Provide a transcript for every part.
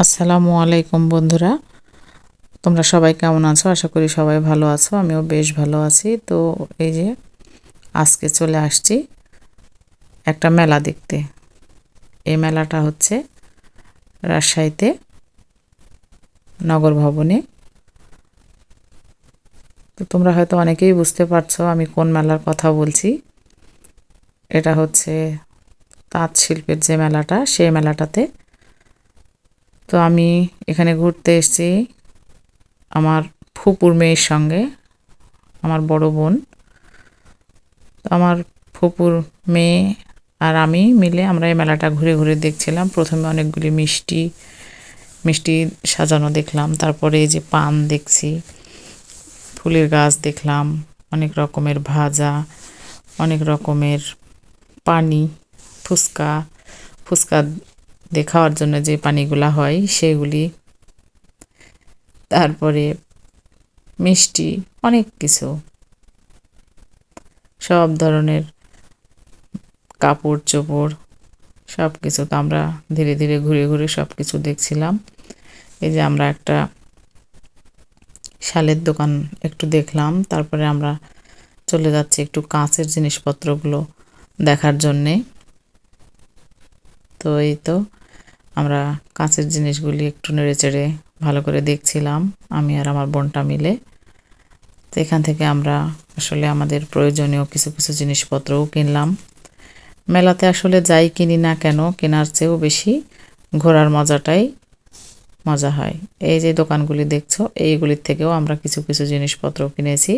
আসসালামু আলাইকুম বন্ধুরা। তোমরা সবাই কেমন আছো? আশা করি সবাই ভালো আছো, আমিও বেশ ভালো আছি। তো এই যে আজকে চলে আসছি একটা মেলা দেখতে। এই মেলাটা হচ্ছে রাজশাহীতে নগর ভবনে। তো তোমরা হয়তো অনেকেই বুঝতে পারছ আমি কোন মেলার কথা বলছি। এটা হচ্ছে তাঁত শিল্পের যে মেলাটা, সেই মেলাটাতে তো আমি এখানে ঘুরতে এসেছি আমার ফুপুর মেয়ের সঙ্গে, আমার বড় বোন। তো আমার ফুপুর মেয়ে আর আমি মিলে আমরা এই মেলাটা ঘুরে ঘুরে দেখছিলাম। প্রথমে অনেকগুলি মিষ্টি মিষ্টি সাজানো দেখলাম। তারপরে এই যে পান দেখছি, ফুলের গাছ দেখলাম, অনেক রকমের ভাজা, অনেক রকমের পানি, ফুচকা ফুচকা দেখাওয়ার জন্য যে পানিগুলা হয় সেগুলি, তারপরে মিষ্টি, অনেক কিছু। সব ধরনের কাপড় চোপড় সব কিছু তো আমরা ধীরে ধীরে ঘুরে ঘুরে সব কিছু দেখছিলাম। এই যে আমরা একটা শালের দোকান একটু দেখলাম, তারপরে আমরা চলে যাচ্ছি একটু কাঁচের জিনিসপত্রগুলো দেখার জন্যে। তো এই তো আমরা কাঁচের জিনিসগুলি একটু নেড়ে চেড়ে ভালো করে দেখছিলাম, আমি আর আমার বোনটা মিলে। তো এখান থেকে আমরা আসলে আমাদের প্রয়োজনীয় কিছু কিছু জিনিসপত্রও কিনলাম। মেলাতে আসলে যাই কিনি না কেন, কেনার চেয়েও বেশি ঘোরার মজাটাই মজা হয়। এই যে দোকানগুলি দেখছ, এইগুলির থেকেও আমরা কিছু কিছু জিনিসপত্র কিনেছি।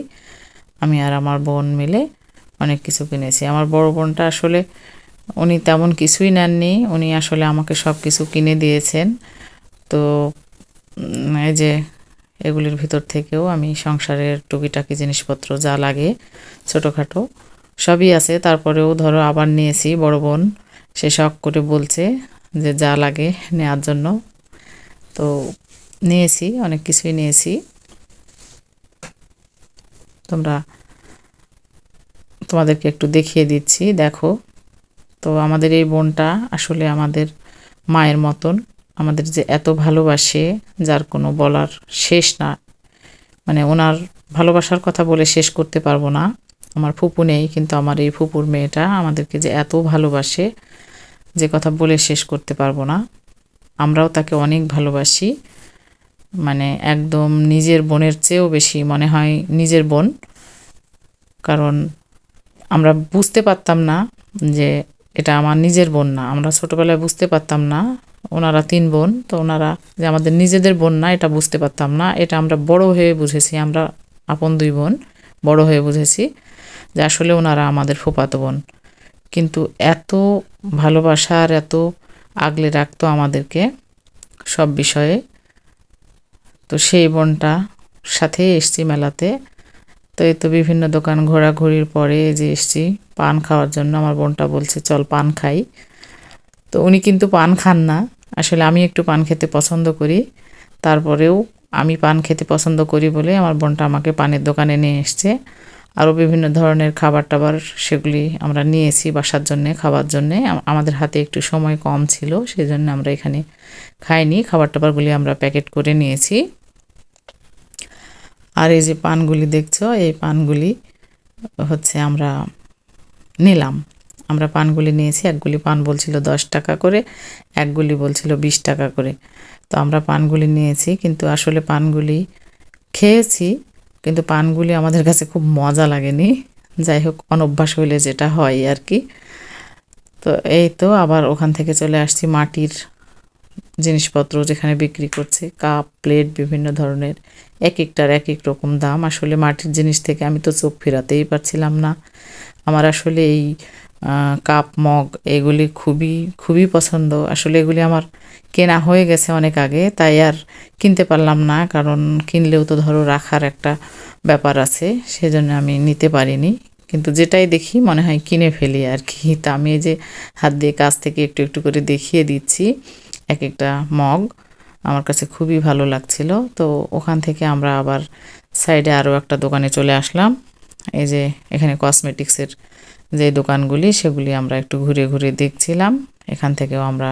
আমি আর আমার বোন মিলে অনেক কিছু কিনেছি। আমার বড় বোনটা আসলে উনি তেমন কিছুই নেননি, উনি আসলে আমাকে সব কিছু কিনে দিয়েছেন। তো এই যে এগুলির ভিতর থেকেও আমি সংসারের টুকিটাকি জিনিসপত্র যা লাগে ছোটোখাটো সবই আছে। তারপরেও ধরো আবার নিয়েছি বড় বোন, সে শখ করে বলছে যে যা লাগে নেওয়ার জন্য। তো নিয়েছি, অনেক কিছুই নিয়েছি। তোমরা, তোমাদেরকে একটু দেখিয়ে দিচ্ছি, দেখো। তো আমাদের এই বোনটা আসলে আমাদের মায়ের মতন। আমাদের যে এত ভালোবাসে, যার কোনো বলার শেষ না। মানে ওনার ভালোবাসার কথা বলে শেষ করতে পারব না। আমার ফুপু নেই, কিন্তু আমার এই ফুপুর মেয়েটা আমাদেরকে যে এত ভালোবাসে, যে কথা বলে শেষ করতে পারব না। আমরাও তাকে অনেক ভালোবাসি। মানে একদম নিজের বোনের চেয়েও বেশি মনে হয় নিজের বোন। কারণ আমরা বুঝতে পারতাম না যে এটা আমার নিজের বোন না। আমরা ছোটোবেলায় বুঝতে পারতাম না, ওনারা তিন বোন, তো ওনারা যে আমাদের নিজেদের বোন না, এটা বুঝতে পারতাম না। এটা আমরা বড় হয়ে বুঝেছি, আমরা আপন দুই বোন, বড় হয়ে বুঝেছি যে আসলে ওনারা আমাদের ফুপাতো বোন। কিন্তু এত ভালোবাসা আর এত আগলে রাখতো আমাদেরকে সব বিষয়ে। তো সেই বোনটা সাথে এসছি মেলাতে। তো এই তো বিভিন্ন দোকান ঘোরাঘুরির পরে যে এসছি। পান খাওয়ার জন্য আমার বোনটা বলছে, চল পান খাই। তো উনি কিন্তু পান খান না। আসলে আমি একটু পান খেতে পছন্দ করি। তারপরেও আমি পান খেতে পছন্দ করি বলে আমার বোনটা আমাকে পানের দোকানে নিয়ে এসছে। আরও বিভিন্ন ধরনের খাবার টাবার সেগুলি আমরা নিয়েছি বাসার জন্যে খাবার জন্যে। আমাদের হাতে একটু সময় কম ছিল সেই জন্য আমরা এখানে খাইনি। খাবার টাবারগুলি আমরা প্যাকেট করে নিয়েছি। আর এই যে পানগুলি দেখছ, এই পানগুলি হচ্ছে আমরা নিলাম। আমরা পানগুলি নিয়েছি একগুলি পান বলছিল দশ টাকা করে একগুলি বলছিল বিশ টাকা করে। তো আমরা পানগুলি নিয়েছি, কিন্তু আসলে পানগুলি খেয়েছি, কিন্তু পানগুলি আমাদের কাছে খুব মজা লাগেনি। যাই হোক, অনভ্যাস হইলে যেটা হয় আর কি। তো এই তো আবার ওখান থেকে চলে আসছি মাটির জিনিসপত্র যেখানে বিক্রি করছে, কাপ, প্লেট, বিভিন্ন ধরনের, এক একটার এক এক রকম দাম। আসলে মাটির জিনিস থেকে আমি তো চোখ ফেরাতেই পারছিলাম না। আমার আসলে এই কাপ, মগ এগুলি খুবই খুবই পছন্দ। আসলে এগুলি আমার কেনা হয়ে গেছে অনেক আগে, তাই আর কিনতে পারলাম না, কারণ কিনলেও তো ধরো রাখার একটা ব্যাপার আছে, সেজন্য আমি নিতে পারিনি। কিন্তু যেটাই দেখি মনে হয় কিনে ফেলি আর কি। তা আমি এই যে হাত দিয়ে কাছ থেকে একটু একটু করে দেখিয়ে দিচ্ছি, এক একটা মগ। আমার কাছে খুবই ভালো লাগছিল। তো ওখান থেকে আমরা আবার সাইডে আরও একটা দোকানে চলে আসলাম। এই যে এখানে কসমেটিক্সের যে দোকানগুলি, সেগুলি আমরা একটু ঘুরে ঘুরে দেখছিলাম। এখান থেকেও আমরা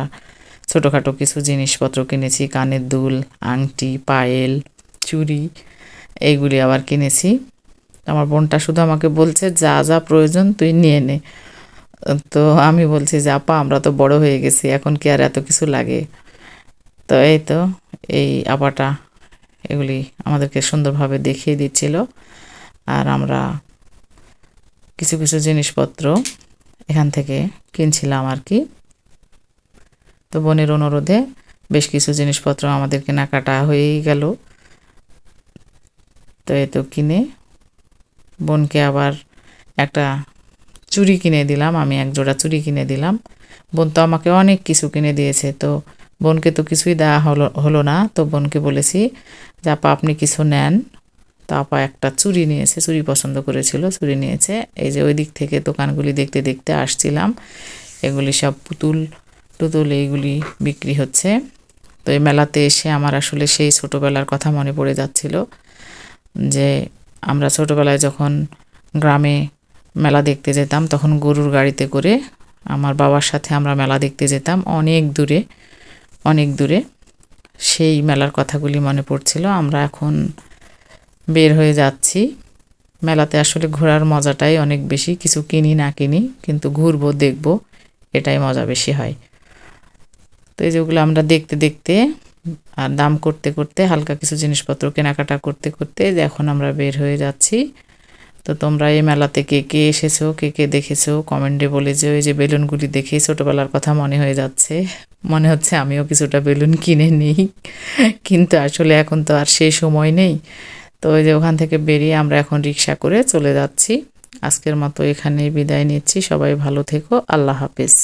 ছোটোখাটো কিছু জিনিসপত্র কিনেছি, কানের দুল, আংটি, পায়েল, চুড়ি, এইগুলি আবার কিনেছি। আমার বোনটা শুধু আমাকে বলছে, যা যা প্রয়োজন তুই নিয়ে নে। তো আমি বলছি যে, আপা, আমরা তো বড় হয়ে গেছি, এখন কি আর এত কিছু লাগে? তো এই তো, এই আপাটা এগুলি আমাদেরকে সুন্দরভাবে দেখিয়ে দিচ্ছিল। আর আমরা কিছু কিছু জিনিসপত্র এখান থেকে কিনছিলাম আর কি। তো বোনের অনুরোধে বেশ কিছু জিনিসপত্র আমাদের কেনাকাটা হয়েই গেল। তো এই তো কিনে বোনকে আবার একটা চুড়ি কিনে দিলাম, আমি এক জোড়া চুড়ি কিনে দিলাম। বোন তো আমাকে অনেক কিছু কিনে দিয়েছে, তো বোনকে তো কিছুই দেওয়া হলো হলো না। তো বোনকে বলেছি, যে আপা, আপনি কিছু নেন। তো একটা চুরি নিয়েছে চুরি পছন্দ করেছিল চুরি নিয়েছে। এই যে ওই দিক থেকে দোকানগুলি দেখতে দেখতে আসছিলাম। এগুলি সব পুতুল, টুতুল এইগুলি বিক্রি হচ্ছে। তো এই মেলাতে এসে আমার আসলে সেই ছোটোবেলার কথা মনে পড়ে যাচ্ছিল যে আমরা ছোটোবেলায় যখন গ্রামে মেলা দেখতে যেতাম, তখন গরুর গাড়িতে করে আমার বাবার সাথে আমরা মেলা দেখতে যেতাম অনেক দূরে অনেক দূরে। সেই মেলার কথাগুলি মনে পড়ছিল। আমরা এখন বের হয়ে যাচ্ছি। মেলাতে আসলে ঘোরার মজাটাই অনেক বেশি। কিছু কিনি, না কিনি, কিন্তু ঘুরবো, দেখব, এটাই মজা বেশি হয়। তো এই যেগুলো আমরা দেখতে দেখতে, আর দাম করতে করতে, হালকা কিছু জিনিসপত্র কেনাকাটা করতে করতে এখন আমরা বের হয়ে যাচ্ছি। তো তোমরা এই মেলাতে কে কে এসেছ, কে কে দেখেছ? কমেন্টে বলে যে, ওই যে বেলুনগুলি দেখেই ছোটোবেলার কথা মনে হয়ে যাচ্ছে। মনে হচ্ছে আমিও কিছুটা বেলুন কিনে নিই। কিন্তু আসলে এখন তো আর সেই সময় নেই। তো ওই যে ওখান থেকে বেরিয়ে আমরা এখন রিক্সা করে চলে যাচ্ছি। আজকের মতো এখানেই বিদায় নিচ্ছি। সবাই ভালো থেকো। আল্লাহ হাফিজ।